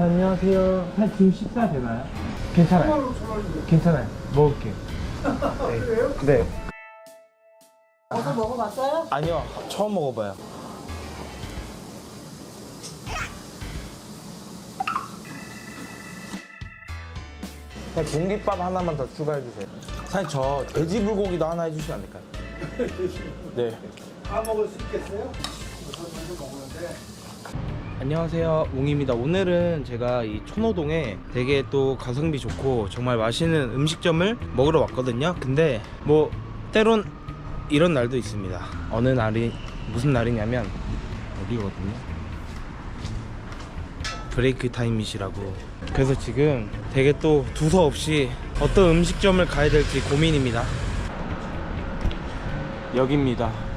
안녕하세요. 한 지금 식사 되나요? 괜찮아요. 괜찮아요. 먹을게요. 네. 네. 어서 먹어봤어요? 아니요. 처음 먹어봐요. 그냥 공깃밥 하나만 더 추가해 주세요. 사실 저 돼지 불고기도 하나 해주시면 안 될까요? 네. 다 먹을 수 있겠어요? 안녕하세요. 웅입니다. 오늘은 제가 이 천호동에 되게 또 가성비 좋고 정말 맛있는 음식점을 먹으러 왔거든요. 근데 뭐 때론 이런 날도 있습니다. 어느 날이 무슨 날이냐면 어디거든요? 브레이크 타임이시라고. 그래서 지금 되게 또 두서없이 어떤 음식점을 가야 될지 고민입니다. 여기입니다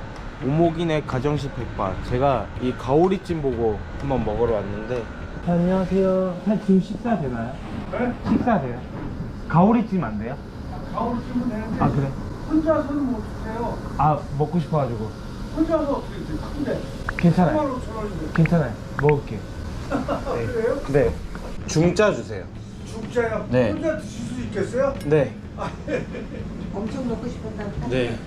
오목이네 가정식 백반 제가 이 가오리찜 보고 한번 먹으러 왔는데 안녕하세요 한 지금 식사 되나요? 네? 식사 돼요? 가오리찜 안 돼요? 쓰면 되는데 아 그래? 혼자서는 못 드세요 아 먹고 싶어가지고 혼자서 어떻게 드세요? 근데 괜찮아요 3만 5천 원인데 괜찮아요 먹을게요 그래요? 네 중짜 주세요 죽자야 네. 혼자 드실 수 있겠어요? 네 엄청 먹고 싶었다. 네.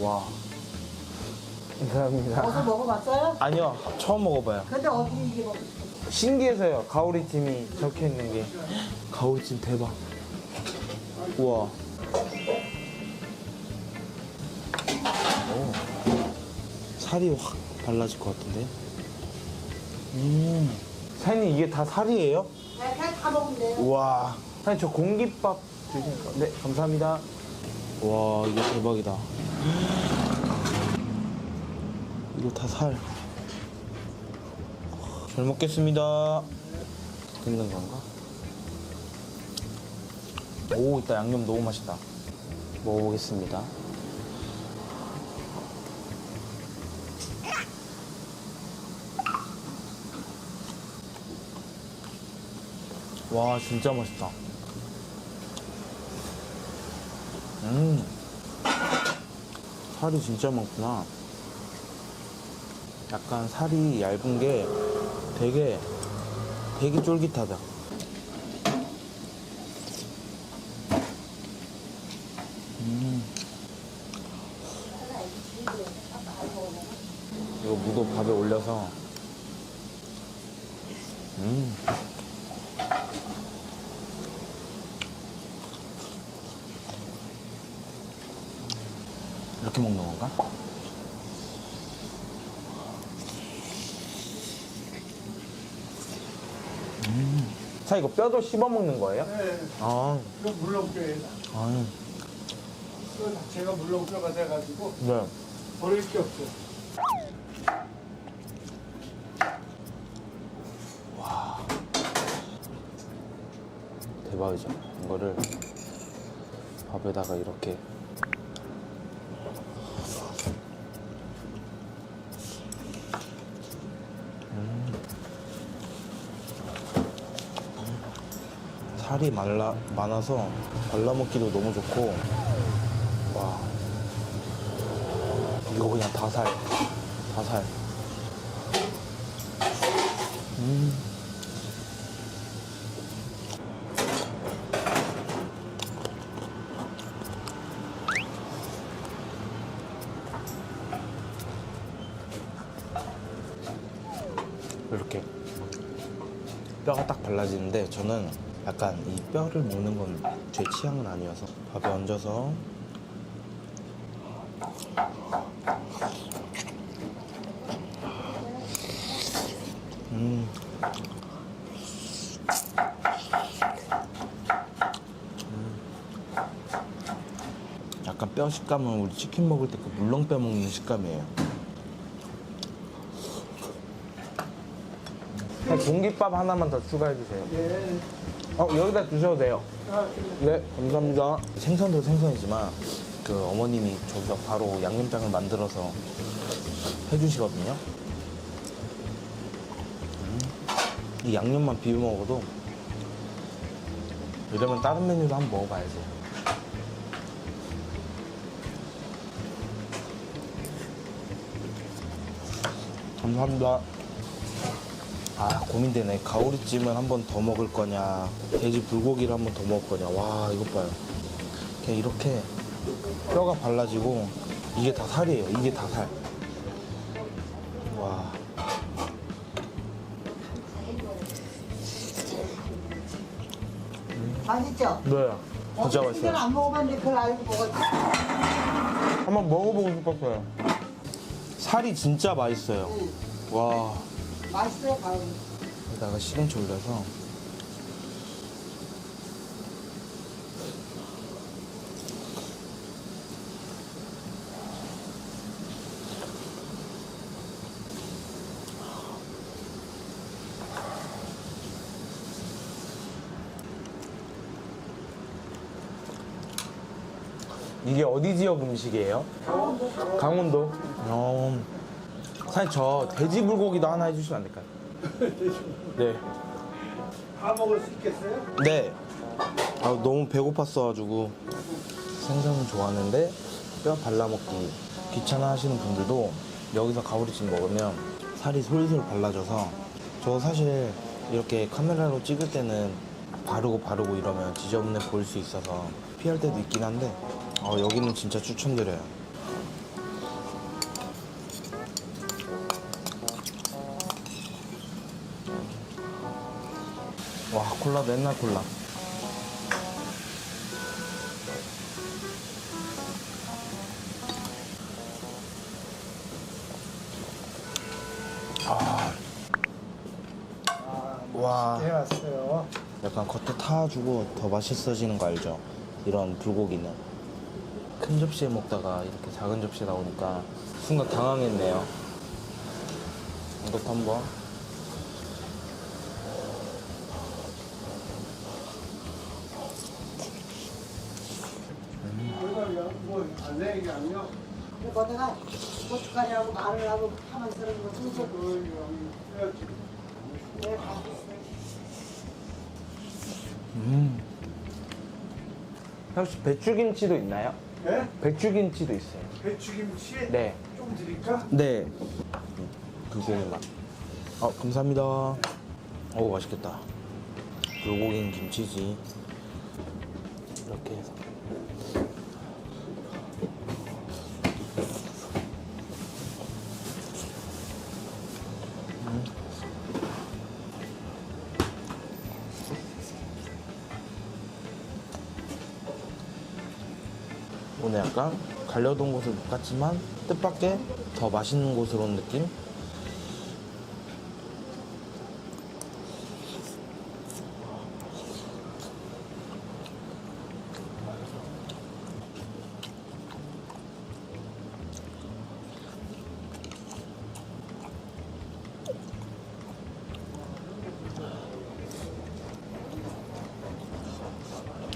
와. 감사합니다. 어서 먹어봤어요? 아니요 처음 먹어봐요. 근데 어디 이게 먹고 싶어? 신기해서요. 가오리 찜이 적혀 있는 게. 가오리 찜 대박. 우와. 오. 살이 확 발라질 것 같은데? 음. 사장님 이게 다 살이에요? 네, 그냥 다 먹으면 돼요. 우와. 사장님 저 공깃밥 주시니까 네 감사합니다. 와 이거 대박이다 이거 다 살 잘 먹겠습니다. 듣는 건가? 오 이따 양념 너무 맛있다. 먹어보겠습니다. 와 진짜 맛있다. 음 살이 진짜 많구나 약간 살이 얇은 게 되게 되게 쫄깃하다 음. 이거 무도 밥에 올려서 음. 이렇게 먹는 건가? 음. 자 이거 뼈도 씹어 먹는 거예요? 네 아, 이거 물렁뼈예요 아, 뼈 자체가 물렁뼈가 돼가지고 네. 버릴 게 없어요 대박이죠. 이거를 밥에다가 이렇게 음. 살이 말라, 많아서 발라먹기도 너무 좋고 와 이거 그냥 다살 다살 음. 이렇게 뼈가 딱 발라지는데 저는 약간 이 뼈를 먹는 건 제 취향은 아니어서 밥에 얹어서 음. 음. 약간 뼈 식감은 우리 치킨 먹을 때 그 물렁뼈 먹는 식감이에요. 공깃밥 하나만 더 추가해 주세요. 예 어, 여기다 주셔도 돼요. 아, 네, 감사합니다. 생선도 생선이지만 그 어머님이 저기서 바로 양념장을 만들어서 해주시거든요. 음, 이 양념만 비벼 먹어도 이러면 다른 메뉴도 한번 먹어봐야지. 감사합니다. 아 고민되네. 가오리찜을 한 번 더 먹을 거냐, 돼지 불고기를 한 번 더 먹을 거냐. 와 이것 봐요. 그냥 이렇게 뼈가 발라지고 이게 다 살이에요. 이게 다 살. 와. 맛있죠? 네. 진짜 이건 맛있어요. 안 먹어봤는데 그걸 알고 먹었지. 한번 먹어보고 싶었어요. 살이 진짜 맛있어요. 와. 맛있어요, 가을. 여기다가 시금치 올려서 이게 어디 지역 음식이에요? 강원도. 어, 사실 저 돼지 불고기도 하나 해주시면 안 될까요? 네. 다 먹을 수 있겠어요? 네. 아, 너무 배고팠어가지고 생선은 좋아하는데 뼈 발라먹기 귀찮아 하시는 분들도 여기서 가오리찜 먹으면 살이 솔솔 발라져서 저 사실 이렇게 카메라로 찍을 때는 바르고 바르고 이러면 지저분해 보일 수 있어서 피할 때도 있긴 한데 어, 여기는 진짜 추천드려요. 와 콜라 맨날 콜라. 아, 와. 해 왔어요. 약간 겉에 타주고 더 맛있어지는 거 알죠? 이런 불고기는 큰 접시에 먹다가 이렇게 작은 접시에 나오니까 순간 당황했네요. 이것도 한번. 이거 뭐안 되는 게 아니요. 근데 거기다가 고춧가루하고 마늘하고 파만 썰은 거. 이렇게. 네, 맛있어요. 음. 혹시 배추김치도 있나요? 네? 배추김치도 있어요. 배추김치 네. 좀 드릴까? 네. 불고기 맛. 어, 감사합니다. 오, 맛있겠다. 불고기는 김치지. 이렇게 해서. 오늘 약간 가려던 곳을 못 갔지만 뜻밖의 더 맛있는 곳으로 온 느낌?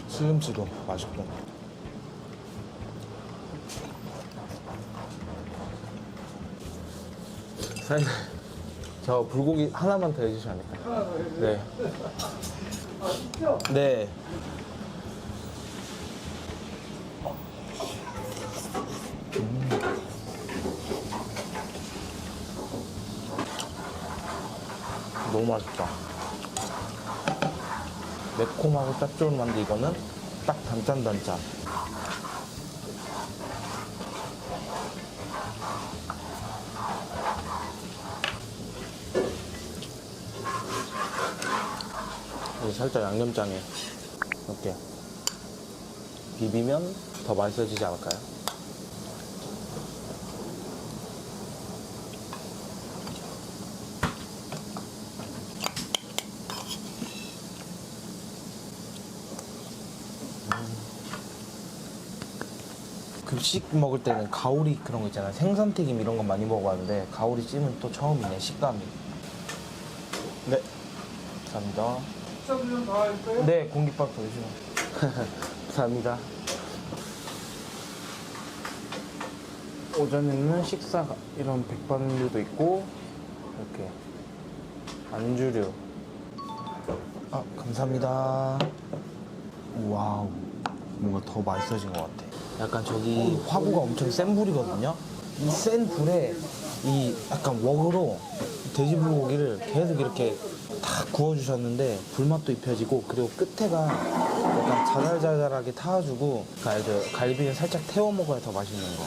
시금치도 맛있고 사장님 저 불고기 하나만 더 해주시면 안 될까요? 하나 더 해줘요. 네. 맛있죠? 네. 음. 너무 맛있다. 매콤하고 짭조름한데 이거는 딱 단짠단짠. 살짝 양념장에 이렇게 비비면 더 맛있어지지 않을까요? 급식 먹을 때는 가오리 그런 거 있잖아요. 생선 튀김 이런 거 많이 먹어봤는데 가오리 찜은 또 처음이네, 식감이. 네. 감사합니다. 식사 좀더 할까요? 네, 공깃밥 더 주시면. 감사합니다. 오전에는 식사 이런 백반류도 있고 이렇게 안주류. 아, 감사합니다. 와우. 뭔가 더 맛있어진 것 같아. 약간 저기 화구가 엄청 센 불이거든요. 이 센 불에 이 약간 웍으로 돼지 불고기를 계속 이렇게 다 구워주셨는데 불맛도 입혀지고 그리고 끝에가 약간 자잘자잘하게 타가지고? 갈비는 살짝 태워 먹어야 더 맛있는 거.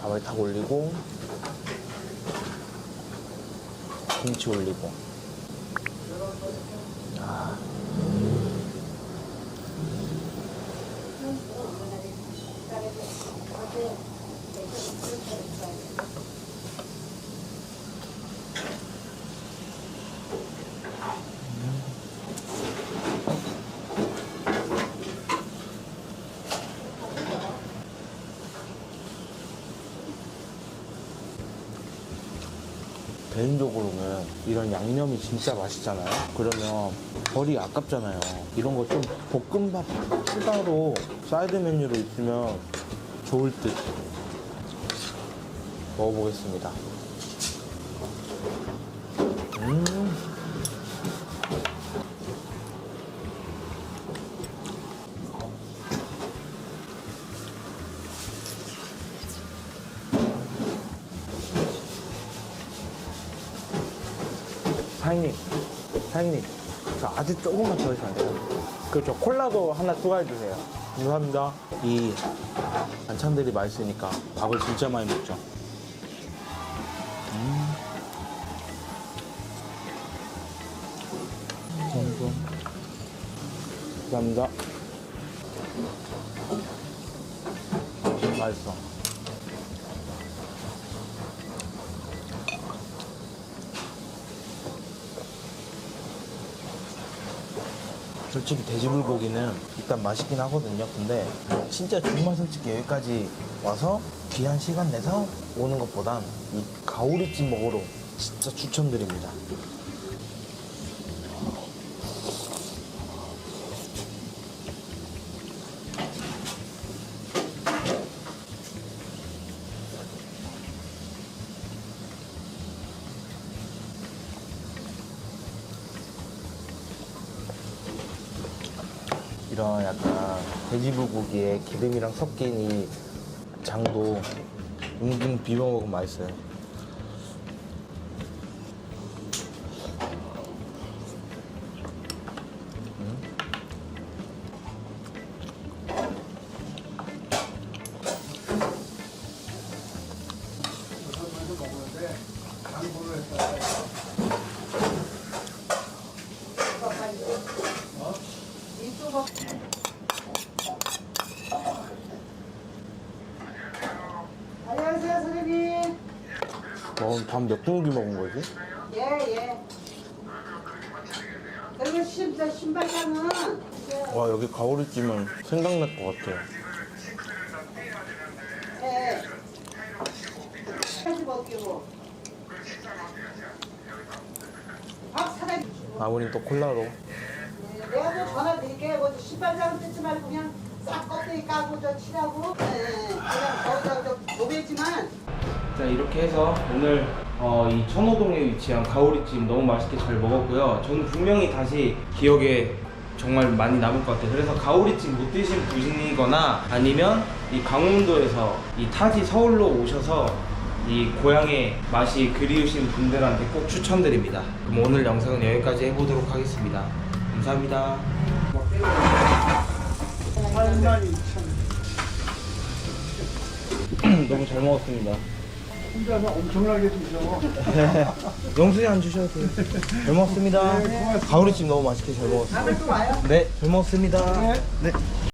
밥을 탁 올리고 김치 올리고 개인적으로는 이런 양념이 진짜 맛있잖아요. 그러면 벌이 아깝잖아요. 이런 거 좀 볶음밥 추가로 사이드 메뉴로 있으면 좋을 듯. 먹어보겠습니다. 음. 사장님, 사장님, 저 아주 조금만 더 해주면 안 돼요? 그렇죠. 콜라도 하나 추가해 주세요. 감사합니다. 이 반찬들이 맛있으니까 밥을 진짜 많이 먹죠. 음. 감사합니다. 감사합니다. 맛있어. 솔직히 돼지불고기는 일단 맛있긴 하거든요. 근데 진짜 정말 솔직히 여기까지 와서 귀한 시간 내서 오는 것보단 이 가오리찜 먹으러 진짜 추천드립니다. 이런 약간 돼지불고기에 기름이랑 섞인 이 장도 은근 비벼 먹으면 맛있어요. 밥몇 공기 먹은 거지? 예 예. 그리고 신, 신발장은 와 여기 가오리찜은 생각날 것 같아요. 예. 해지 먹기고. 박 사장. 아버님 또 콜라로. 내가 뭐 전화 드릴게요. 뭐 신발장 뜯지 말고 그냥 싹 껍데기 까고 저 칠하고. 예, 예. 그냥 거기다 저 도배지만. 자 이렇게 해서 오늘 어, 이 천호동에 위치한 가오리찜 너무 맛있게 잘 먹었고요. 저는 분명히 다시 기억에 정말 많이 남을 것 같아요. 그래서 가오리찜 못 드신 분이거나 아니면 이 강원도에서 이 타지 서울로 오셔서 이 고향의 맛이 그리우신 분들한테 꼭 추천드립니다. 그럼 오늘 영상은 여기까지 해보도록 하겠습니다. 감사합니다. 8만 2천. 너무 잘 먹었습니다. 혼자서 엄청나게 드셔. 영수증 안 주셔도 돼요. 잘 먹었습니다. 가오리찜 너무 맛있게 잘 먹었습니다. 다음에 또 와요. 네, 잘 먹었습니다. 네.